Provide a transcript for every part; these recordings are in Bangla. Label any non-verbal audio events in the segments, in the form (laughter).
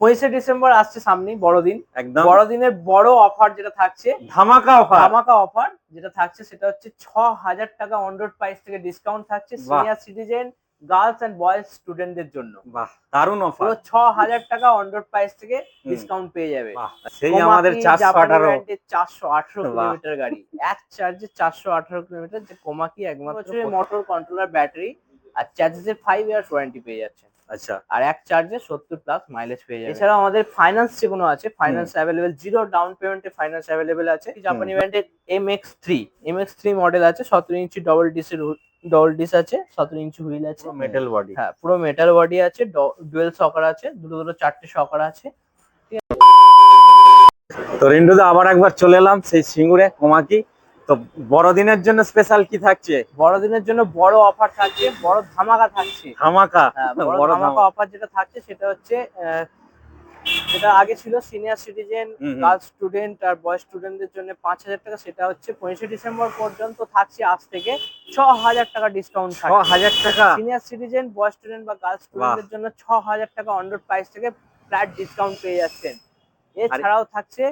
পঁচিশে ডিসেম্বর আসছে সামনেই বড়দিন। একদম। বড়দিনের বড় অফার যেটা থাকছে ধামাকা অফার। ধামাকা অফার যেটা থাকছে সেটা হচ্ছে ছ হাজার টাকা অন রোড প্রাইস থেকে ডিসকাউন্ট থাকছে senior citizen girls and boys স্টুডেন্টদের জন্য। বাহ দারুণ অফার। পুরো ছ হাজার টাকা অন রোড প্রাইস থেকে ডিসকাউন্ট পেয়ে যাবে। সেই আমাদের চারশো আঠারো। চারশো আঠারো কিলোমিটার গাড়ি। এক চার্জে চারশো আঠারো কিলোমিটার যে কোমাকি একমাত্র মোটর কন্ট্রোলার ব্যাটারি আর চার্জেসের ফাইভ ইয়ার্স ওয়ারেন্টি পেয়ে যাচ্ছেন আচ্ছা। আর এক চার্জে সত্তর প্লাস মাইলেজ পেয়ে যাবে। এছাড়াও আমাদের ফাইন্যান্স যেগুলো আছে ফাইন্যান্স অ্যাভেলেবেল জিরো ডাউন পেমেন্টে ফাইন্যান্স অ্যাভেলেবেল আছে। জাপানি ব্র্যান্ডের M X three M X three model আছে সতেরো ইঞ্চি ডবল ডিসের ডবল ডিস আছে সতেরো ইঞ্চি হুইল আছে। মেটাল বডি হ্যাঁ পুরো মেটাল বডি আছে ডুয়েল সকার আছে দুটো দুটো চারটে সকার আছে। তো রিন্টুদা আবার একবার চলে এলাম সেই সিঙ্গুরে কোমাকি। তো বড়দিনের জন্য স্পেশাল কি থাকছে? বড়দিনের জন্য বড় অফার থাকছে বড় ধামাকা থাকছে। ধামাকা? হ্যাঁ, বড় ধামাকা অফার যেটা থাকছে সেটা হচ্ছে যেটা আগে ছিল সিনিয়র সিটিজেন। গার্লস স্টুডেন্ট আর বয়েজ স্টুডেন্টদের জন্য পাঁচ হাজার টাকা সেটা হচ্ছে পঁচিশে ডিসেম্বর পর্যন্ত থাকছে আজ থেকে ছ হাজার টাকা ডিসকাউন্ট ছ হাজার টাকা? সিনিয়র সিটিজেন বয়েজ স্টুডেন্ট বা গার্লস স্টুডেন্টদের জন্য ছ হাজার টাকা অনরোড প্রাইস থেকে ফ্ল্যাট ডিসকাউন্ট পেয়ে যাচ্ছেন। এছাড়াও থাকছে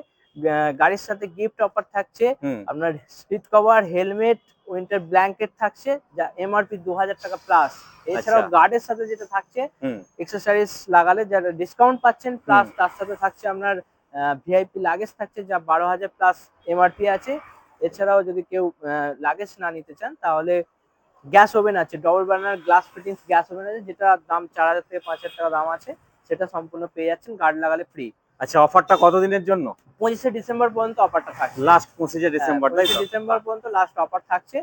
গাড়ির সাথে গিফট অফার থাকছে। আপনার seat cover helmet winter blanket থাকছে যা এমআরপি দু হাজার টাকা প্লাস এছাড়াও আচ্ছা। গার্ডের সাথে যেটা থাকছে হুম। এক্সেসরিজ লাগালে যারা ডিসকাউন্ট পাচ্ছেন প্লাস তার সাথে থাকছে আপনার ভিআইপি লাগেজ থাকছে যা বারো হাজার প্লাস এমআরপি আছে। এছাড়াও যদি কেউ লাগেজ না নিতে চান তাহলে গ্যাস ওভেন আছে। Double burner glass fittings gas oven আছে যেটা দাম চার হাজার থেকে পাঁচ হাজার টাকা দাম আছে। সেটা সম্পূর্ণ পেয়ে যাচ্ছেন গার্ড লাগালে ফ্রি আচ্ছা অফারটা কতদিনের জন্য? পঁচিশে ডিসেম্বর পর্যন্ত অফারটা থাকছে। লাস্ট পঁচিশে ডিসেম্বর তাই ডিসেম্বর পর্যন্ত লাস্ট অফার থাকছে।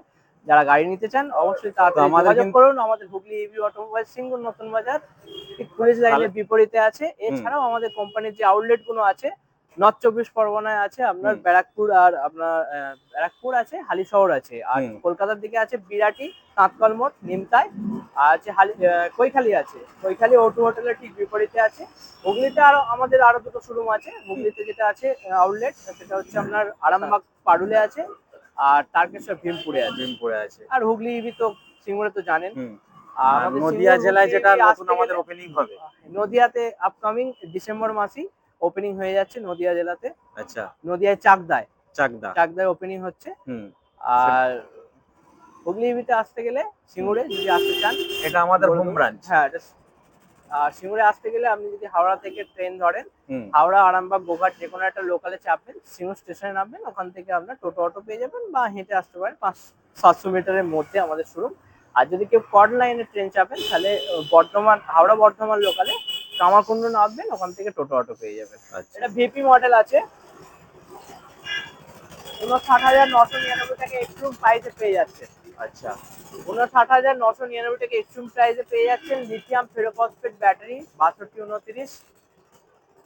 যারা গাড়ি নিতে চান অবশ্যই তাড়াতাড়ি করুন। আমাদের হুগলি ইভি অটোমোবাইল সিঙ্গুর নতুন বাজার। ঠিক পুলিশ লাইনের বিপরীতে আছে। এছাড়াও আমাদের কোম্পানির যে আউটলেটগুলো আছে নর্থ চব্বিশ পরগনায় আছে আপনার ব্যারাকপুর আর আপনার ব্যারাকপুর আছে হালিশহর আছে। আর কলকাতার দিকে আছে বিরাটি কাঁতকল মোড় নিমতাই আর আছে হালি কৈখালি আছে। কৈখালি ওটু হোটেলের ঠিক বিপরীতে আছে। হুগলিতে আরও আমাদের আরও দুটো শোরুম আছে। হুগলিতে যেটা আছে আউটলেট সেটা হচ্ছে আপনার আরামবাগ পাডুলে আছে আর তারকেশ্বর ভীমপুরে আছে। ভীমপুরে আছে। আর হুগলি তো সিঙ্গুরে তো জানেন। আর নদিয়া জেলায় যেটা নতুন আমাদের ওপেনিং হবে। নদিয়াতে আপকামিং ডিসেম্বর মাসেই ওপেনিং হয়ে যাচ্ছে নদিয়া জেলাতে। আচ্ছা। নদিয়ায় চাকদায়। চাকদা। চাকদায় ওপেনিং হচ্ছে। আর হুগলি ইভিতে আসতে গেলে সিঙ্গুরে যদি আসতে চান এটা আমাদের হোম ব্রাঞ্চ হ্যাঁ আর সিঙ্গুরে আসতে গেলে আপনি যদি হাওড়া থেকে ট্রেন ধরেন হাওড়া আরামবাগ গোঘাট যে কোনো একটা লোকালে চাপবেন সিঙ্গুর স্টেশনে নামবেন ওখান থেকে আপনার টোটো অটো পেয়ে যাবেন বা হেঁটে আসতে পারেন। পাঁচ সাতশো মিটারের মধ্যে আমাদের শোরুম আর যদি কেউ কড লাইনে ট্রেন চাপেন তাহলে বর্ধমান হাওড়া বর্ধমান লোকালে কামারকুন্ড নামবেন ওখান থেকে টোটো অটো পেয়ে যাবেন। আচ্ছা। এটা ভিপি মডেল আছে। উনষাট হাজার নশো নিরানব্বই টাকা এক্সট্রুম প্রাইসে পেয়ে যাচ্ছে। আচ্ছা। উনষাট হাজার নশো নিরানব্বই টাকা এক্সট্রুম প্রাইসে পেয়ে যাচ্ছেন লিথিয়াম ফেরোফসফেট ব্যাটারি বাষট্টি উনত্রিশ।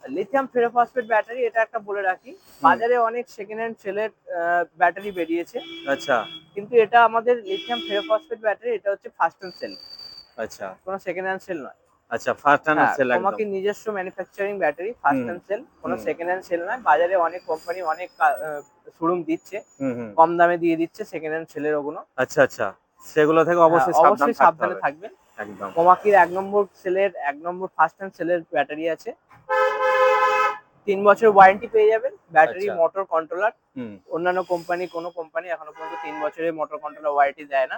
লিথিয়াম ফেরোফসফেট ব্যাটারি এটা একটা বলে রাখি বাজারে অনেক সেকেন্ড হ্যান্ড সেলের ব্যাটারি বেরিয়েছে। আচ্ছা। কিন্তু এটা আমাদের লিথিয়াম ফেরোফসফেট ব্যাটারি এটা হচ্ছে ফার্স্ট হ্যান্ড সেল আচ্ছা। কোনো সেকেন্ড হ্যান্ড সেল নয়। আচ্ছা ফার্স্ট হ্যান্ড হ্যাঁ, সেল একদম। তোমাকে নিজস্ব manufacturing battery first hand cell কোনো সেকেন্ড হ্যান্ড সেল নয়। বাজারে অনেক কোম্পানি অনেক শোরুম দিচ্ছে কম দামে দিয়ে দিচ্ছে সেকেন্ড হ্যান্ড সেলের ওগুলো। আচ্ছা আচ্ছা। সেগুলো থেকে অবশ্যই হ্যাঁ, অবশ্যই সাবধানে থাকবেন। একদম। কোমাকির এক নম্বর সেলের এক নম্বর ফার্স্ট হ্যান্ড সেলের ব্যাটারি আছে। তিন বছর ওয়ারেন্টি পেয়ে যাবেন। ব্যাটারি। মোটর কন্ট্রোলার অন্যান্য কোম্পানি কোনো কোম্পানি এখনও পর্যন্ত তিন বছরের মোটর কন্ট্রোলার ওয়ারেন্টি দেয় না।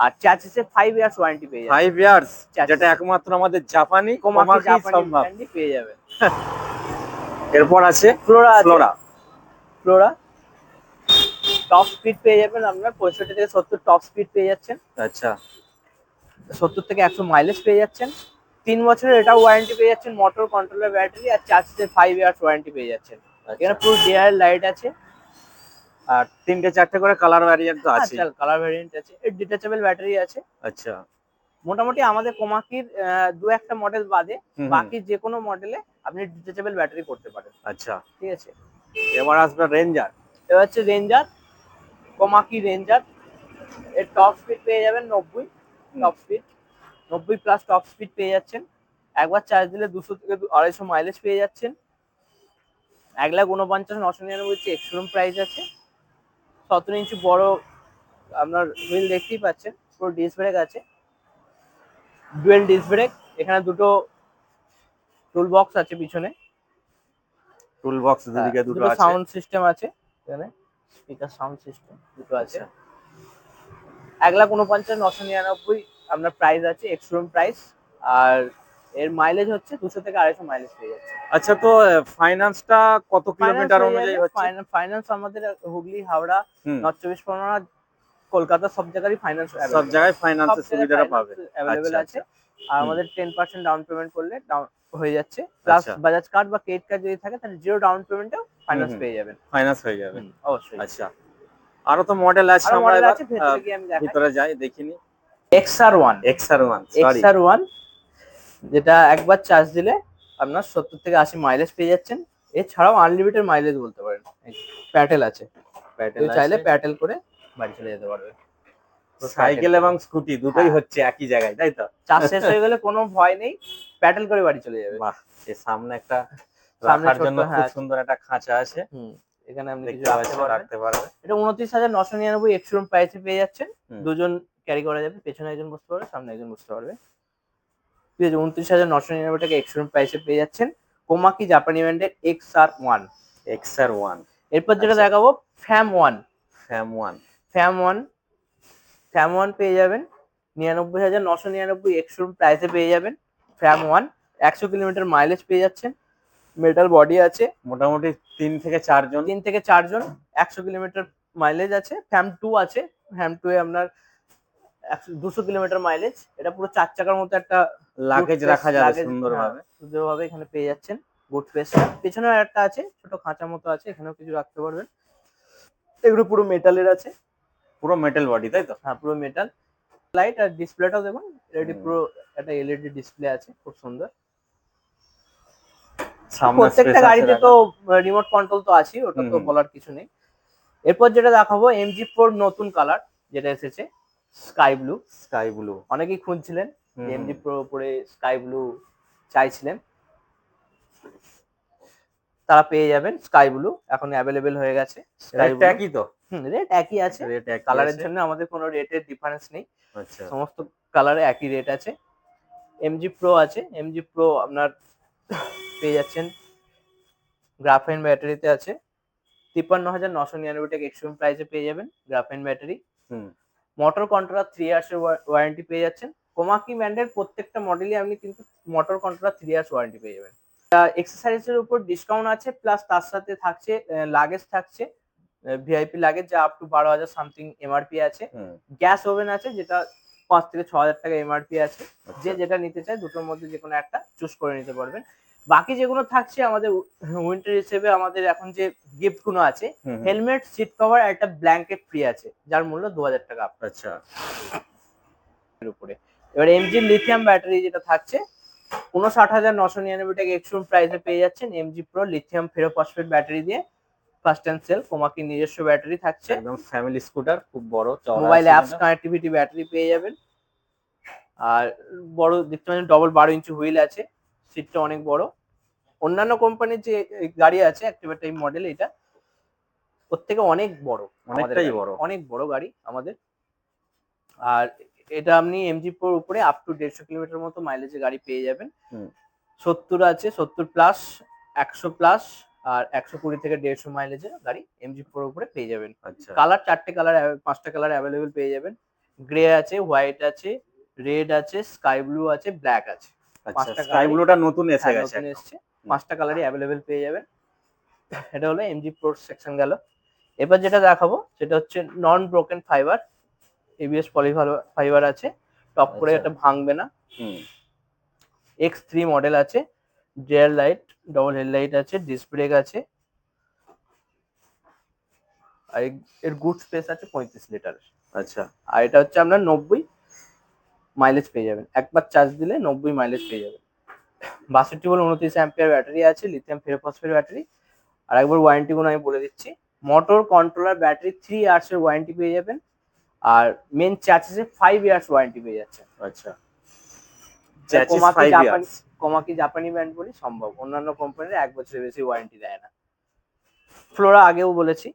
আর চার্জেসে ফাইভ ইয়ার্স ওয়ারেন্টি পেয়ে যাবেন ফাইভ ইয়ার্স যেটা একমাত্র আমাদের জাপানি কোমাকি সম্ভব। (laughs) পেয়ে যাবেন এরপর আছে Flora Flora Flora top speed পেয়ে যাবেন আপনার। পঁয়ষট্টি থেকে সত্তর টপ স্পিড পেয়ে যাচ্ছেন। আচ্ছা। সত্তর থেকে একশো মাইলেজ পেয়ে যাচ্ছেন। তিন বছরের এটাও ওয়ারেন্টি পেয়ে যাচ্ছেন। মোটর কন্ট্রোলার ব্যাটারি আর চার্জেসের ফাইভ ইয়ার্স ওয়ারেন্টি পেয়ে যাচ্ছেন। এখানে আচ্ছা। পুরো ডিআর লাইট আছে। আর তিনটে চারটে করে কালার ভ্যারিয়েন্ট তো আছে আচ্ছা কালার ভ্যারিয়েন্ট আছে। ডিটাচেবল ব্যাটারি আছে। আচ্ছা। মোটামুটি আমাদের কোমাকির দু একটা মডেল বাদে। বাকি যে কোনো মডেলে আপনি ডিটাচেবল ব্যাটারি করতে পারেন। আচ্ছা। ঠিক আছে? এবার আসবে রেঞ্জার এবার হচ্ছে রেঞ্জার কোমাকি রেঞ্জার এর টপ স্পিড পেয়ে যাবেন নব্বই টপ স্পিড নব্বই প্লাস টপ স্পিড পেয়ে যাচ্ছেন। একবার চার্জ দিলে দুশো থেকে আড়াইশো মাইলেজ পেয়ে যাচ্ছেন। এক লাখ উনপঞ্চাশ নশো নিরানব্বই এক্সট্রিম প্রাইস আছে। সতেরো ইঞ্চি বড় আপনার হুইল দেখতেই পাচ্ছেন পুরো ডিস ব্রেক আছে। ডুয়েল ডিস ব্রেক এখানে দুটো টুল বক্স আছে পিছনে। টুল বক্স দুদিকে দুটো আছে। সাউন্ড সিস্টেম আছে এখানে। স্পিকার সাউন্ড সিস্টেম দুটো আছে। আচ্ছা। এক লাখ উনপঞ্চাশ নশো নিরানব্বই আপনার প্রাইস আছে এক্সট্রুম প্রাইস আর এর মাইলেজ হচ্ছে দুশো থেকে আড়াইশো মাইলেজ পেয়ে যাচ্ছে। আচ্ছা তো ফাইন্যান্সটা কত কিলোমিটার অনুযায়ী হচ্ছে? ফাইন্যান্স আমাদের হুগলি হাওড়া নর্থ চব্বিশ পরগনা কলকাতা সব জায়গারই ফাইন্যান্স সব জায়গায় ফাইন্যান্সের সুবিধাটা পাবে। অ্যাভেলেবেল আচ্ছা, আছে। আর আমাদের টেন পার্সেন্ট ডাউন পেমেন্ট করলে ডাউন হয়ে যাচ্ছে। প্লাস আচ্ছা। বাজাজ কার্ড বা ক্রেডিট কার্ড যদি থাকে তাহলে জিরো ডাউন পেমেন্টেও ফাইন্যান্স পেয়ে যাবেন। ফাইন্যান্স হয়ে যাবে। অবশ্যই। আচ্ছা। আরও তো মডেল আছে আমরা ভেতরে যাই দেখিনি। XR one XR one sorry XR one যেটা একবার চার্জ দিলে আপনার সত্তর থেকে আশি মাইলেজ পেয়ে যাচ্ছেন। এছাড়াও আনলিমিটেড মাইলেজ বলতে পারেন। প্যাটেল আছে। প্যাটেল চাইলে প্যাটেল করে বাড়ি চলে যেতে পারবে। সাইকেল এবং স্কুটি দুটোই হ্যাঁ। হচ্ছে একই জায়গায় তাই তো? চার্জ শেষ হয়ে গেলে কোনো ভয় নেই। প্যাটেল করে বাড়ি চলে যাবে। বাহ সে সামনে একটা রাখার জন্য খুব হ্যাঁ। সুন্দর একটা খাঁচা আছে। এখানে আপনি রাখতে পারবেন। পারবে এটা উনত্রিশ হাজার নশো নিরানব্বই এক্সট্রুম প্রাইসে পেয়ে যাচ্ছেন। দুজন ক্যারি করা যাবে পেছনে একজন বসতে পারবে সামনে একজন বসতে পারবে। ঠিক আছে উনত্রিশ হাজার নশো নিরানব্বই টাকা এক্সট্রুম প্রাইসে পেয়ে যাচ্ছেন কোমাকি জাপানি ব্র্যান্ডের X R one XR one এরপর যেটা আচ্ছা। দেখাবো fam one fam one fam one fam one পেয়ে যাবেন। নিরানব্বই হাজার নশো নিরানব্বই এক্সট্রুম প্রাইসে পেয়ে যাবেন। ফ্যাম ওয়ান একশো কিলোমিটার মাইলেজ পেয়ে যাচ্ছেন। মেটাল বডি আছে। মোটামুটি তিন থেকে চারজন। তিন থেকে চারজন একশো কিলোমিটার মাইলেজ আছে। ফ্যাম টু আছে। ফ্যাম টু এ আপনার দুশো কিলোমিটার মাইলেজ এটা পুরো চার চাকার মতো একটা লাগেজ রাখা যাবে সুন্দরভাবে। হ্যাঁ, সুন্দরভাবে এখানে পেয়ে যাচ্ছেন গুড স্পেসটা পেছনেও একটা আছে ছোট খাঁচা মতো আছে এখানেও কিছু রাখতে পারবেন। এগুলো পুরো মেটালের আছে। পুরো মেটাল বডি তাই তো? হ্যাঁ পুরো মেটাল লাইট আর ডিসপ্লেটাও দেখুন এলইডি পুরো একটা এলইডি ডিসপ্লে আছে খুব সুন্দর। প্রত্যেকটা গাড়িতে তো রিমোট কন্ট্রোল তো আছেই ওটা তো। বলার কিছু নেই। এরপর যেটা দেখাবো এমজি ফোর নতুন কালার যেটা এসেছে। স্কাই ব্লু স্কাই ব্লু অনেকেই খুঁজছিলেন এমজি প্রো উপরে স্কাই ব্লু চাইছিলেন। তারা পেয়ে যাবেন স্কাই ব্লু এখন অ্যাভেলেবেল হয়ে গেছে। রেটটা একই তো? রেট একই আছে। রেট কালারের জন্য আমাদের কোনো রেটের ডিফারেন্স নেই। আচ্ছা। সমস্ত কালারে একই রেট আছে। এমজি প্রো আছে। এমজি প্রো আপনার পেয়ে যাচ্ছেন। গ্রাফাইন ব্যাটারিতে আছে। তিপ্পান্ন হাজার নশো নিরানব্বই টাকা এক্সট্রিম প্রাইসে পেয়ে যাবেন গ্রাফাইন ব্যাটারি হুম। মোটর কন্ট্রোলার থ্রি ইয়ার্সের ওয়ারেন্টি পেয়ে যাচ্ছেন। কোমাকি ব্র্যান্ডের প্রত্যেকটা মডেলই আপনি কিন্তু motor controller three years warranty পেয়ে যাবেন। এক্সারসাইজের উপর ডিসকাউন্ট আছে প্লাস তার সাথে থাকছে লাগেজ থাকছে ভিআইপি লাগেজ যা আপ টু বারো হাজার সামথিং এমআরপি আছে। গ্যাস ওভেন আছে যেটা পাঁচ থেকে ছ হাজার টাকা এমআরপি আছে। আচ্ছা। যে যেটা নিতে চায় দুটোর মধ্যে যে কোনো একটা চুজ করে নিতে পারবেন। বাকি যেগুলো থাকছে আমাদের উইন্টার হিসেবে আমাদের এখন যে গিফটগুলো আছে। হেলমেট সিট কভার একটা ব্ল্যাঙ্কেট ফ্রি আছে যার মূল্য দু হাজার টাকা আচ্ছা। উপরে। এবার এমজি লিথিয়াম ব্যাটারি যেটা থাকছে উনষাট হাজার নশো নিরানব্বই টাকা এক্সট্রুম প্রাইসে পেয়ে যাচ্ছেন MG pro lithium ferrophosphate battery দিয়ে। ফার্স্ট অ্যান্ড সেল কোমাকি নিজস্ব ব্যাটারি থাকছে। একদম ফ্যামিলি স্কুটার খুব বড় চওড়া মোবাইল অ্যাপস কানেক্টিভিটি ব্যাটারি পেয়ে যাবেন। আর বড় দেখতে পাচ্ছেন ডবল বারো ইঞ্চি হুইল আছে সিটটা অনেক বড়। অন্যান্য কোম্পানির যে গাড়ি আছে অ্যাক্টিভা টাইপ মডেল এটা ওর থেকে অনেক বড় অনেকটাই বড়। অনেক বড় গাড়ি আমাদের। আর এটা আপনি এমজি প্রোর উপরে আপ টু দেড়শো কিলোমিটার মতো মাইলেজের গাড়ি পেয়ে যাবেন। সত্তর আছে সত্তর প্লাস একশো প্লাস আর একশো কুড়ি থেকে দেড়শো মাইলেজের গাড়ি এমজি প্রোর উপরে পেয়ে যাবেন। আচ্ছা। কালার চারটে কালার পাঁচটা কালার অ্যাভেলেবেল পেয়ে যাবেন। গ্রে আছে হোয়াইট আছে রেড আছে স্কাই ব্লু আছে ব্ল্যাক আছে। আচ্ছা পাঁচটা স্কাই ব্লুটা নতুন এসে হ্যাঁ, গেছে নতুন এসছে। পাঁচটা কালারই অ্যাভেলেবেল পেয়ে যাবেন। এটা হলো এমজি প্রো সেকশন গেল। এবার যেটা দেখাবো সেটা হচ্ছে non broken fibre ABS poly fibre আছে। টপ করে আচ্ছা। এটা ভাঙবে না। হুম। এক্স থ্রি মডেল আছে। ডেয়ার লাইট ডবল হেডলাইট আছে ডিস্ক ব্রেক আছে। আর এর- গুড স্পেস আছে পঁয়ত্রিশ লিটার আচ্ছা। আর এটা হচ্ছে আপনার নব্বই মাইলেজ পেয়ে যাবেন। একবার চার্জ দিলে নব্বই মাইলেজ পেয়ে যাবেন। বাষট্টি বলে উনত্রিশ অ্যাম্পিয়ার ব্যাটারি আছে লিথিয়াম ফেরোফসফেট ব্যাটারি আর একবার ওয়ারেন্টি গুলো আমি বলে দিচ্ছি। মোটর কন্ট্রোলার ব্যাটারি থ্রি ইয়ার্সের ওয়ারেন্টি পেয়ে যাবেন। আর মেন চার্জেসে ফাইভ ইয়ার্স ওয়ারেন্টি পেয়ে যাচ্ছে আচ্ছা। চ্যাচিস কোমাকি 5 ইয়ার্স কোমাকি জাপানি ব্র্যান্ড বলি সম্ভব। অন্যান্য কোম্পানির এক বছরের বেশি ওয়ারেন্টি দেয় না। ফ্লোরা আগেও বলেছি।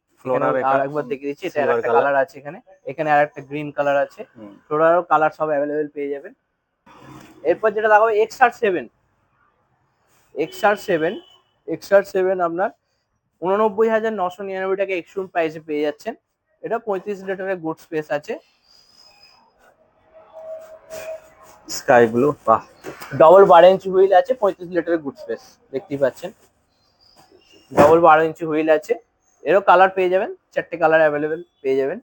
আর একবার দিচ্ছি। এটা একটা কালার আছে এখানে। এখানে আর একটা গ্রিন কালার আছে। ফ্লোরারও কালার সব অ্যাভেলেবেল পেয়ে যাবেন। এরপর যেটা দেখাবো X R seven XR seven XR seven আপনার উননব্বই হাজার নশো নিরানব্বই টাকা এক্সট্রুম প্রাইসে পেয়ে যাচ্ছেন। এটা পঁয়ত্রিশ লিটারের গুড স্পেস আছে। স্কাই ব্লু বাহ। ডবল বারো ইঞ্চি হুইল আছে, পঁয়ত্রিশ লিটারের গুড স্পেস দেখতেই পাচ্ছেন। ডবল বারো ইঞ্চি হুইল আছে। এরও কালার পেয়ে যাবেন, চারটে কালার অ্যাভেলেবেল পেয়ে যাবেন।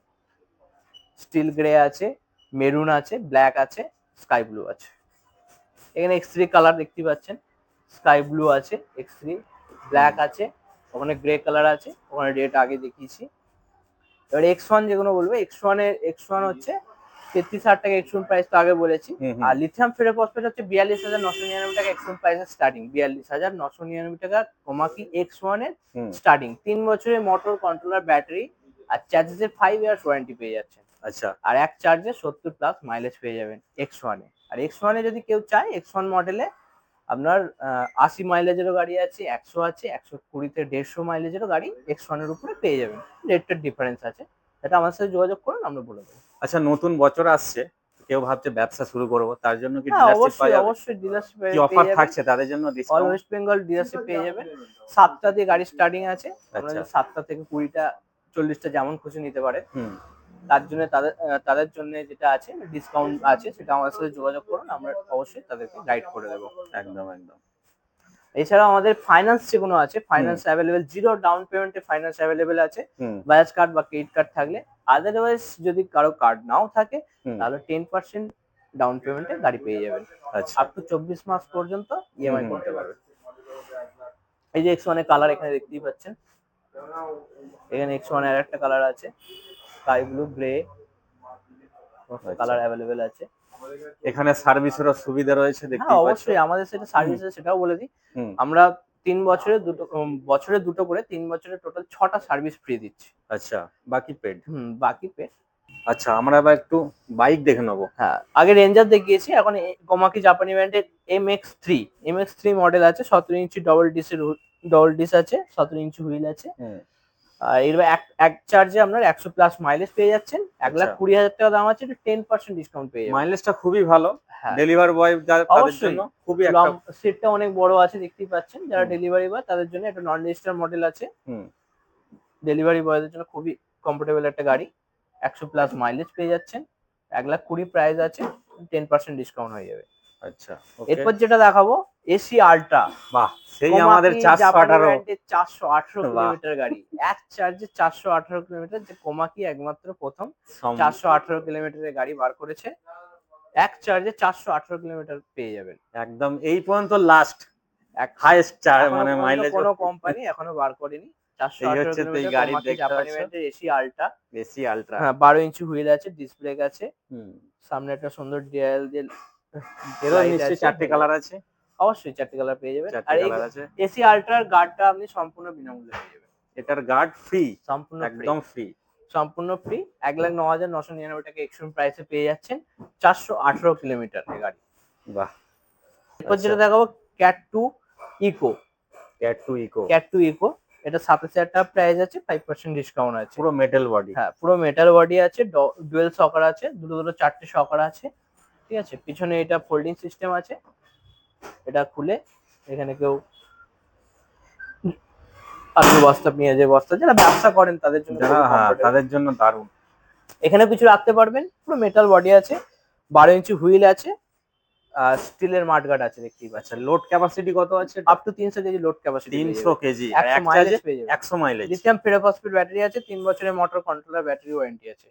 স্টিল গ্রে আছে মেরুন আছে ব্ল্যাক আছে স্কাই ব্লু আছে। এখানে এক্স থ্রি কালার দেখতে পাচ্ছেন। স্কাই ব্লু আছে এক্স থ্রি ব্ল্যাক আছে, ওখানে গ্রে কালার আছে, ওখানে রেড আগে দেখিয়েছি। এবার এক্স ওয়ান যেগুলো বলব এক্স ওয়ানের এক্স ওয়ান হচ্ছে তেত্রিশ হাজার টাকা এক্স প্রাইস তো আগে বলেছি। আর লিথিয়াম ফেরোফসফেট হচ্ছে বিয়াল্লিশ হাজার নশো নিরানব্বই টাকা এক্স ওয়ান প্রাইসের স্টার্টিং বিয়াল্লিশ হাজার নশো নিরানব্বই টাকা কোমাকি এক্স ওয়ানের হুম। স্টার্টিং তিন বছরের মোটর কন্ট্রোলার ব্যাটারি আর চার্জেসের ফাইভ ইয়ার্স ওয়ারেন্টি পেয়ে যাচ্ছেন। আচ্ছা। আর এক চার্জে সত্তর প্লাস মাইলেজ পেয়ে যাবেন এক্স ওয়ানে আর এক্স ওয়ানে যদি কেউ চায় এক্স ওয়ান মডেলে আপনার আশি মাইলেজেরও গাড়ি আছে একশো আছে একশো কুড়িতে দেড়শো মাইলেজেরও গাড়ি এক্স ওয়ানের উপরে পেয়ে যাবেন। রেটের ডিফারেন্স আছে। এটা আমার সাথে যোগাযোগ করুন আমরা বলে দেবো। আচ্ছা নতুন বছর আসছে কেউ ভাবছে ব্যবসা শুরু করব তার জন্য কি হ্যাঁ ডিলারশিপ পাওয়া অবশ্যই যাবে? অবশ্যই ডিলারশিপ কি অফার থাকছে তাদের জন্য অল ওয়েস্ট বেঙ্গল ডিলারশিপ পেয়ে যাবেন। সাতটা দিয়ে গাড়ি স্টার্টিং আছে। আপনারা আচ্ছা। সাতটা থেকে কুড়িটা চল্লিশটা যেমন খুশি নিতে পারে হুম। তার জন্য তাদের তাদের জন্য যেটা আছে ডিসকাউন্ট আছে সেটা আমাদের সাথে যোগাযোগ করুন আমরা অবশ্যই তাদেরকে গাইড করে দেবো। একদম একদম। এছাড়াও আমাদের ফাইন্যান্স যেগুলো আছে ফাইন্যান্স অ্যাভেলেবেল জিরো ডাউন পেমেন্টে ফাইন্যান্স অ্যাভেলেবেল আছে। বাজাজ কার্ড বা ক্রেডিট কার্ড থাকলে। আদারওয়াইজ যদি কারও কার্ড নাও থাকে তাহলে টেন পার্সেন্ট ডাউন পেমেন্টে গাড়ি পেয়ে যাবেন। আচ্ছা। আপ টু চব্বিশ মাস পর্যন্ত ইএমআই করতে পারবেন। এই যে এক্স ওয়ানের কালার এখানে দেখতেই পাচ্ছেন। এখানে এক্স ওয়ানের একটা কালার আছে sky blue grey colour available আছে। এখানে সার্ভিসেরও সুবিধা রয়েছে দেখতে হ্যাঁ অবশ্যই আমাদের সেটা সার্ভিস আছে সেটাও বলে দিই। আমরা তিন বছরে দুটো বছরে দুটো করে তিন বছরে টোটাল ছটা সার্ভিস ফ্রি দিচ্ছি। আচ্ছা বাকি পেড? হুম বাকি পেড। আচ্ছা আমরা এবার একটু বাইক দেখে নেব। হ্যাঁ আগে রেঞ্জার দেখিয়েছি এখন কোমাকি জাপানি ব্র্যান্ডের M X three. M X three model আছে সতেরো ইঞ্চি ডবল ডিসের ডবল ডিস আছে সতেরো ইঞ্চি হুইল আছে। এর এক এক চার্জে আপনার একশো প্লাস মাইলেজ পেয়ে যাচ্ছেন। এক লাখ আচ্ছা। কুড়ি হাজার টাকা দাম আছে টেন পার্সেন্ট ডিসকাউন্ট পেয়ে যাবেন। মাইলেজটা খুবই ভালো। হ্যাঁ। ডেলিভার বয় তাদের। জন্য খুবই লং সিটটা অনেক বড় আছে দেখতেই পাচ্ছেন। যারা ডেলিভারি বয় তাদের জন্য একটা নন রেজিস্টার মডেল আছে। হুম। ডেলিভারি বয়দের জন্য খুবই কমফোর্টেবল একটা গাড়ি। একশো প্লাস মাইলেজ পেয়ে যাচ্ছেন। এক লাখ কুড়ি প্রাইস আছে টেন পার্সেন্ট ডিসকাউন্ট হয়ে যাবে। আচ্ছা. এরপর যেটা দেখাবো এসি আল্ট্রা বাহ সেই আমাদের চারশো আঠারো। চারশো আঠারো বাহ। কিলোমিটার গাড়ি। এক চার্জে চারশো আঠারো কিলোমিটার যে কোমাকি একমাত্র প্রথম। সম- চারশো আঠারো কিলোমিটারের গাড়ি বার করেছে। এক চার্জে চারশো আঠারো কিলোমিটার পেয়ে যাবেন। একদম এই পর্যন্ত লাস্ট এক হাইয়েস্ট চার মানে মাইলেজ কোনো কোম্পানি এখনও বার করেনি। এই হচ্ছে এই গাড়ি দেখতে পাচ্ছ। ব্র্যান্ডের এসি আল্ট্রা হ্যাঁ বারো ইঞ্চি হুইল আছে ডিসপ্লে আছে হুম। সামনে একটা সুন্দর ডিএল দিয়ে এরও light নিশ্চয়ই চারটে কালার আছে। অবশ্যই চারটে কালার পেয়ে যাবেন। আর এই এসি আল্ট্রার গার্ডটা আপনি সম্পূর্ণ বিনামূল্যে পেয়ে যাবেন। এটার গার্ড ফ্রি সম্পূর্ণ একদম ফ্রি সম্পূর্ণ ফ্রি এক লাখ ন হাজার নশো নিরানব্বই টাকা এক্সট্রিম প্রাইসে পেয়ে যাচ্ছেন চারশো আঠারো কিলোমিটার গাড়ি। বাহ। এরপর আচ্ছা। যেটা দেখাবো Cat two eco Cat two eco Cat two eco এটা সাতাশ হাজার টাকা প্রাইস আছে ফাইভ পার্সেন্ট ডিসকাউন্ট আছে। পুরো মেটাল বডি হ্যাঁ পুরো মেটাল বডি আছে ডুয়েল সকার আছে দুটো দুটো চারটে সকার আছে। ঠিক আছে? পিছনে এটা ফোল্ডিং সিস্টেম আছে। এটা খুলে এখানে কেউ আলু বস্তা পেঁয়াজের বস্তা যারা ব্যবসা করেন তাদের জন্য হ্যাঁ তাদের জন্য দারুণ। এখানে কিছু রাখতে পারবেন পুরো মেটাল বডি আছে বারো ইঞ্চি হুইল আছে আর স্টিলের মাঠগার্ড আছে দেখতেই পাচ্ছেন। লোড ক্যাপাসিটি কত আছে? আপ টু তিনশো কেজি লোড ক্যাপাসিটি তিনশো কেজি একশো এক মাইলেজ একশো মাইলেজ লিথিয়াম ফেরোফসফেট ব্যাটারি আছে তিন বছরের মোটর কন্ট্রোলার ব্যাটারি ওয়ারেন্টি আছে।